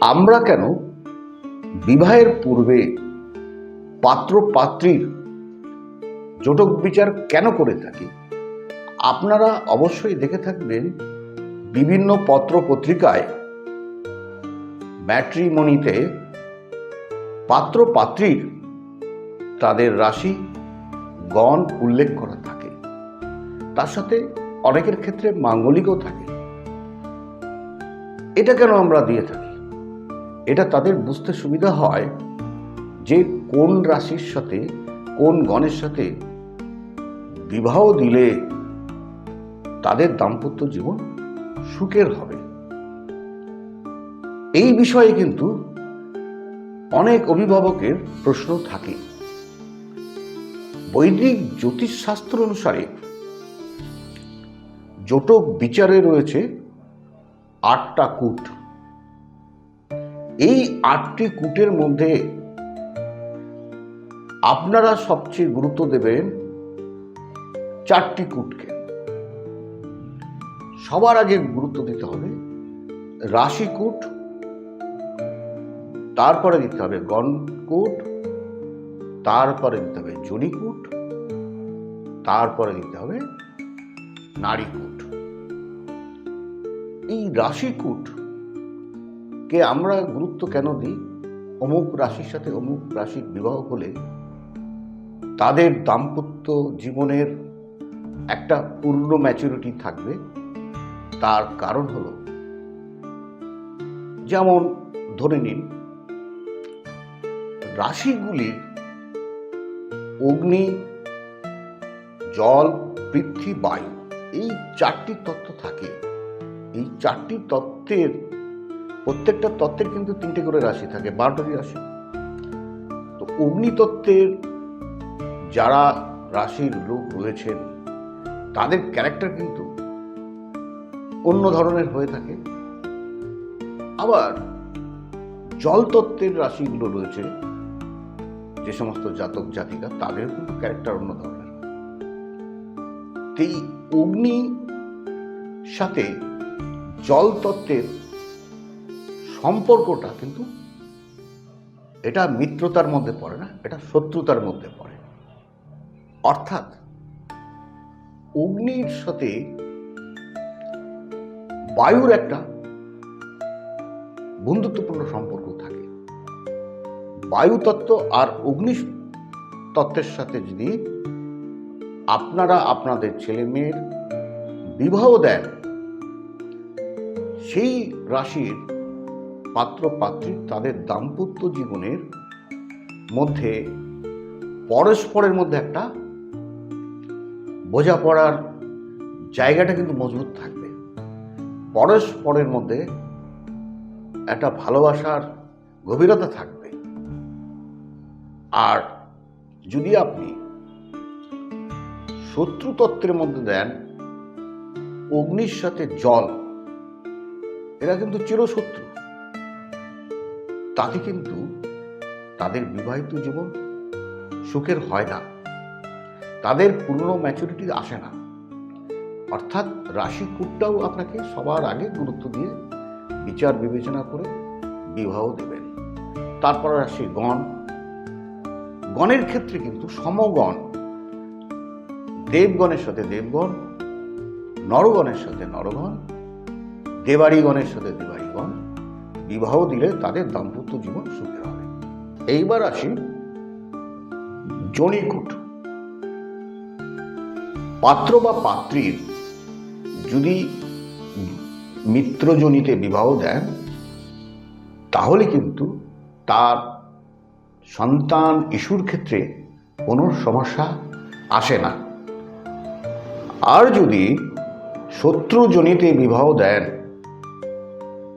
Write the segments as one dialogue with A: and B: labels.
A: আমরা কেন বিবাহের পূর্বে পাত্র পাত্রীর জটক বিচার কেন করে থাকি? আপনারা অবশ্যই দেখে থাকবেন বিভিন্ন পত্র পত্রিকায় ম্যাট্রিমনিতে পাত্র পাত্রীর তাদের রাশি, গণ উল্লেখ করা থাকে। তার সাথে অনেকের ক্ষেত্রে মাঙ্গলিকও থাকে। এটা কেন আমরা দিয়ে থাকি? এটা তাদের বুঝতে সুবিধা হয় যে কোন রাশির সাথে, কোন গণের সাথে বিবাহ দিলে তাদের দাম্পত্য জীবন সুখের হবে। এই বিষয়ে কিন্তু অনেক অভিভাবকের প্রশ্ন থাকে। বৈদিক জ্যোতিষশাস্ত্র অনুসারে জটক বিচারে রয়েছে আটটা কূট। এই আটটি কূটের মধ্যে আপনারা সবচেয়ে গুরুত্ব দেবেন চারটি কূটকে। সবার আগে গুরুত্ব দিতে হবে রাশিকূট তারপরে দিতে হবে গণকূট তারপরে দিতে হবে জনিকূট তারপরে দিতে হবে নারীকূট এই রাশিকূট কে আমরা গুরুত্ব কেন দিই? অমুক রাশির সাথে অমুক রাশির বিবাহ হলে তাদের দাম্পত্য জীবনের একটা পূর্ণ ম্যাচুরিটি থাকবে। তার কারণ হল যেমন ধরে নিন রাশিগুলির অগ্নি, জল, পৃথ্বী, বায়ু, এই চারটি তত্ত্ব থাকে। এই চারটি তত্ত্বের প্রত্যেকটা তত্ত্বের কিন্তু তিনটে করে রাশি থাকে বারোটি রাশি। তো অগ্নিতত্ত্বের যারা রাশির লোক রয়েছেন, তাদের ক্যারেক্টার কিন্তু অন্য ধরনের হয়ে থাকে। আবার জলতত্ত্বের রাশিগুলো রয়েছে, যে সমস্ত জাতক জাতিকা, তাদের কিন্তু ক্যারেক্টার অন্য ধরনের। এই অগ্নি সাথে জল তত্ত্বের সম্পর্কটা কিন্তু এটা মিত্রতার মধ্যে পড়ে না, এটা শত্রুতার মধ্যে পড়ে। অর্থাৎ অগ্নির সাথে বায়ুর একটা বন্ধুত্বপূর্ণ সম্পর্ক থাকে। বায়ু তত্ত্ব আর অগ্নি তত্ত্বের সাথে যদি আপনারা আপনাদের ছেলে মেয়ের বিবাহ দেন, সেই রাশির পাত্র পাত্রী তাদের দাম্পত্য জীবনের মধ্যে, পরস্পরের মধ্যে একটা বোঝাপড়ার জায়গাটা কিন্তু মজবুত থাকবে। পরস্পরের মধ্যে একটা ভালোবাসার গভীরতা থাকবে। আর যদি আপনি শত্রু তত্ত্বের মধ্যে দেন, অগ্নির সাথে জল, এরা কিন্তু চিরশত্রু। তাতে কিন্তু তাদের বিবাহিত জীবন সুখের হয় না। তাদের পূর্ণ ম্যাচুরিটি আসে না। অর্থাৎ রাশি কূটটাও আপনাকে সবার আগে গুরুত্ব দিয়ে বিচার বিবেচনা করে বিবাহ দেবেন। তারপর রাশি গণ। গণের ক্ষেত্রে কিন্তু সমগণ। দেবগণের সাথে দেবগণ, নরগণের সাথে নরগণ দেবাড়িগণের সাথে দেবাড়িগণ বিবাহ দিলে তাদের দাম্পত্য জীবন সুখের হবে। এইবার আসি জনিকুট। পাত্র বা পাত্রীর যদি মিত্রজনিতে বিবাহ দেন, তাহলে কিন্তু তার সন্তান ইস্যুর ক্ষেত্রে কোনো সমস্যা আসে না। আর যদি শত্রুজনিতে বিবাহ দেন,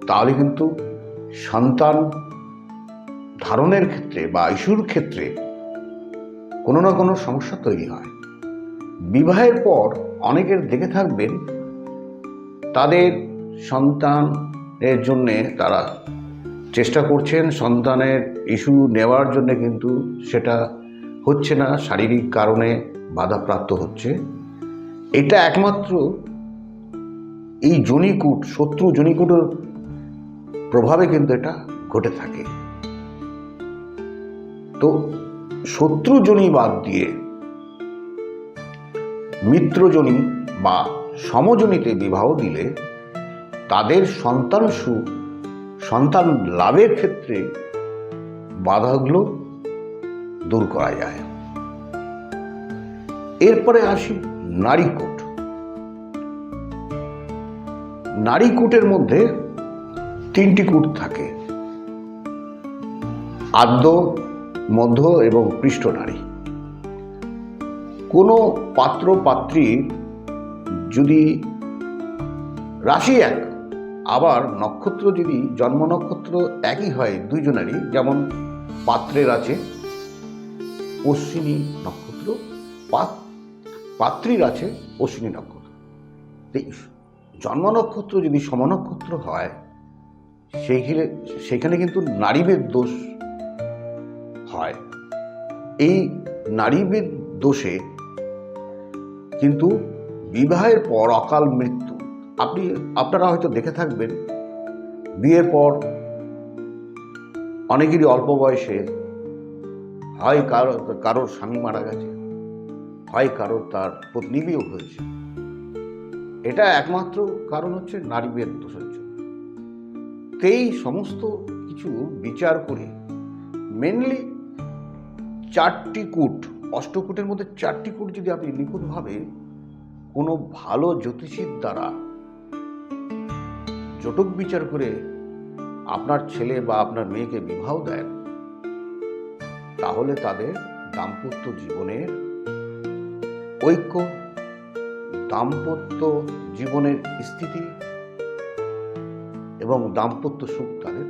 A: তাহলে কিন্তু সন্তান ধারণের ক্ষেত্রে বা ইস্যুর ক্ষেত্রে কোনো না কোনো সমস্যা তৈরি হয়। বিবাহের পর অনেকের দেখে থাকবেন, তাদের সন্তানের জন্যে তারা চেষ্টা করছেন সন্তানের ইস্যু নেওয়ার জন্য কিন্তু সেটা হচ্ছে না, শারীরিক কারণে বাধাপ্রাপ্ত হচ্ছে। এটা একমাত্র এই জনিকুট, শত্রু জনিকুটের প্রভাবে কিন্তু এটা ঘটে থাকে। তো শত্রুজনী বাদ দিয়ে মিত্রজনী বা সমজনীতে বিবাহ দিলে তাদের সন্তান সুখ সন্তান লাভের ক্ষেত্রে বাধাগুলো দূর করা যায়। এরপরে আসি নারীকূট নারীকূটের মধ্যে তিনটি কূট থাকে। আদ্য, মধ্য এবং পৃষ্ঠ নারী। কোনো পাত্র পাত্রী যদি রাশি এক, আবার নক্ষত্র যদি জন্ম নক্ষত্র একই হয় দুইজনেরই, যেমন পাত্রের আছে অশ্বিনী নক্ষত্র পাত্রীর আছে অশ্বিনী নক্ষত্র। জন্ম নক্ষত্র যদি সমনক্ষত্র হয় সেইখানে সেখানে কিন্তু নারীবেদ দোষ হয়। এই নারীবেদ দোষে কিন্তু বিবাহের পর অকাল মৃত্যু। আপনি, আপনারা হয়তো দেখে থাকবেন, বিয়ের পর অনেকেরই অল্প বয়সে হয় কারও, কারোর স্বামী মারা গেছে, হয় কারোর তার পত্নী বিয়োগ হয়েছে। এটা একমাত্র কারণ হচ্ছে নারীবেদ দোষের জন্য। এই সমস্ত কিছু বিচার করে মেনলি চারটি কূট, অষ্টকূটের মধ্যে চারটি কূট যদি আপনি নিখুঁতভাবে কোনো ভালো জ্যোতিষীর দ্বারা জটক বিচার করে আপনার ছেলে বা আপনার মেয়েকে বিবাহ দেন, তাহলে তাদের দাম্পত্য জীবনের ঐক্য, দাম্পত্য জীবনের স্থিতি এবং দাম্পত্য সুখ তাদের